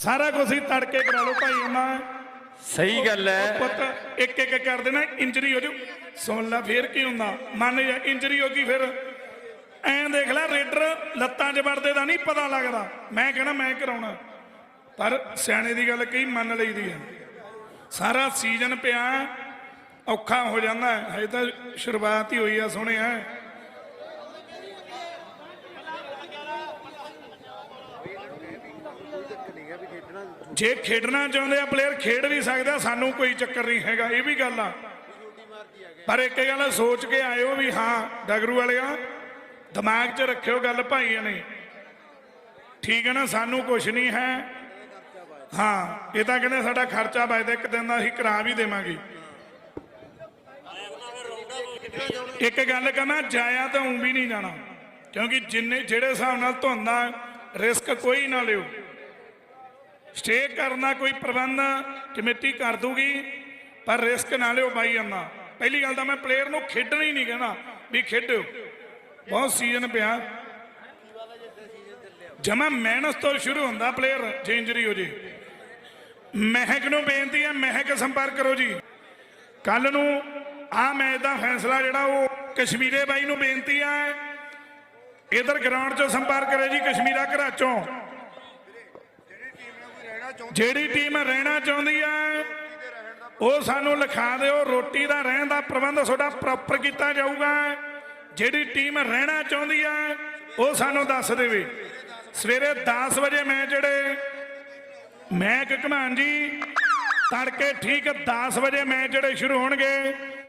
ਸਾਰਾ ਕੁਝ ਹੀ ਤੜਕੇ ਕਰਾ ਲਓ ਭਾਈ ਉਹਨਾਂ ਸਹੀ ਗੱਲ ਹੈ। ਪੁੱਤ ਇੱਕ ਇੱਕ ਕਰ ਦੇਣਾ ਇੰਜਰੀ ਹੋ ਜੂ ਸੁਣ ਲੈ ਫੇਰ ਕੀ ਹੁੰਦਾ। ਮੰਨ ਜਾ ਇੰਜਰੀ ਹੋ ਗਈ ਫਿਰ। ਐਂ ਦੇਖ ਲੈ ਰੇਡਰ ਲੱਤਾਂ 'ਚ ਵੜਦੇ ਦਾ ਨਹੀਂ ਪਤਾ ਲੱਗਦਾ। ਮੈਂ ਕਹਿਣਾ ਮੈਂ ਕਰਾਉਣਾ। ਪਰ ਸਿਆਣੇ ਦੀ ਗੱਲ ਕਈ ਮੰਨ ਲਈਦੀ ਹੈ। ਸਾਰਾ ਸੀਜ਼ਨ ਪਿਆ ਔਖਾ ਹੋ ਜਾਂਦਾ ਹੈ। ਹਜੇ ਤਾਂ ਸ਼ੁਰੂਆਤ ਹੀ ਹੋਈ ਆ ਸੋਹਣਿਆ ਜੇ ਖੇਡਣਾ ਚਾਹੁੰਦੇ ਆ ਪਲੇਅਰ ਖੇਡ ਵੀ ਸਕਦੇ, ਸਾਨੂੰ ਕੋਈ ਚੱਕਰ ਨਹੀਂ ਹੈਗਾ, ਇਹ ਵੀ ਗੱਲ ਆ। ਪਰ ਇੱਕ ਗੱਲ ਸੋਚ ਕੇ ਆਇਓ ਵੀ ਹਾਂ, ਡਗਰੂ ਵਾਲਿਆ, ਦਿਮਾਗ 'ਚ ਰੱਖਿਓ ਗੱਲ ਭਾਈਆਂ ਨੇ। ਠੀਕ ਹੈ ਨਾ, ਸਾਨੂੰ ਕੁਝ ਨਹੀਂ ਹੈ। ਹਾਂ, ਇਹ ਤਾਂ ਕਹਿੰਦੇ ਸਾਡਾ ਖਰਚਾ ਬਚਦਾ ਇੱਕ ਦਿਨ ਦਾ ਅਸੀਂ ਕਰਾ ਵੀ ਦੇਵਾਂਗੇ। ਇੱਕ ਗੱਲ ਕਹਣਾ ਜਾਇਆ ਤਾਂ ਉਂ ਵੀ ਨਹੀਂ ਜਾਣਾ, ਕਿਉਂਕਿ ਜਿੰਨੇ, ਜਿਹੜੇ ਹਿਸਾਬ ਨਾਲ ਧੁੰਦਾ ਰਿਸਕ ਕੋਈ ਨਾ ਲਿਓ। ਸਟੇ ਕਰਨਾ ਕੋਈ ਪ੍ਰਬੰਧ ਕਮੇਟੀ ਕਰ ਦੂਗੀ, ਪਰ ਰਿਸਕ ਨਾ ਲਿਓ ਬਾਈ ਅੰਨਾ। ਪਹਿਲੀ ਗੱਲ ਤਾਂ ਮੈਂ ਪਲੇਅਰ ਨੂੰ ਖੇਡਣਾ ਹੀ ਨਹੀਂ ਕਹਿਣਾ, ਵੀ ਖੇਡੋ। ਬਹੁਤ ਸੀਜ਼ਨ ਪਿਆ। ਜਮਾ ਮਿਹਨਤ ਤੋਂ ਸ਼ੁਰੂ ਹੁੰਦਾ ਪਲੇਅਰ ਜੇ ਇੰਜਰੀ ਹੋ ਜੇ। ਮਹਿਕ ਨੂੰ ਬੇਨਤੀ ਹੈ, ਮਹਿਕ ਸੰਪਰਕ ਕਰੋ ਜੀ। ਕੱਲ ਨੂੰ ਆ ਮੈਚ ਦਾ ਫੈਸਲਾ ਜਿਹੜਾ ਉਹ ਕਸ਼ਮੀਰੇ ਬਾਈ ਨੂੰ ਬੇਨਤੀ ਹੈ, ਇਧਰ ਗਰਾਊਂਡ 'ਚੋਂ ਸੰਪਰਕ ਕਰੇ ਜੀ, ਕਸ਼ਮੀਰਾ ਘਰਾਚੋਂ ਜਿਹੜੀ ਟੀਮ ਰਹਿਣਾ ਚਾਹੁੰਦੀ ਹੈ, ਉਹ ਸਾਨੂੰ ਲਿਖਾ ਦਿਓ, ਰੋਟੀ ਦਾ ਰਹਿਣ ਦਾ ਪ੍ਰਬੰਧ ਤੁਹਾਡਾ ਪ੍ਰੋਪਰ ਕੀਤਾ ਜਾਊਗਾ। ਜਿਹੜੀ ਟੀਮ ਰਹਿਣਾ ਚਾਹੁੰਦੀ ਹੈ, ਉਹ ਸਾਨੂੰ ਦੱਸ ਦੇਵੇ। ਸਵੇਰੇ 10 ਵਜੇ ਮੈਂ ਜਿਹੜੇ, ਮੈਂ ਘਮਾਨ ਜੀ, ਤੜਕੇ ਠੀਕ 10 ਵਜੇ ਮੈਚ ਜਿਹੜੇ ਸ਼ੁਰੂ ਹੋਣਗੇ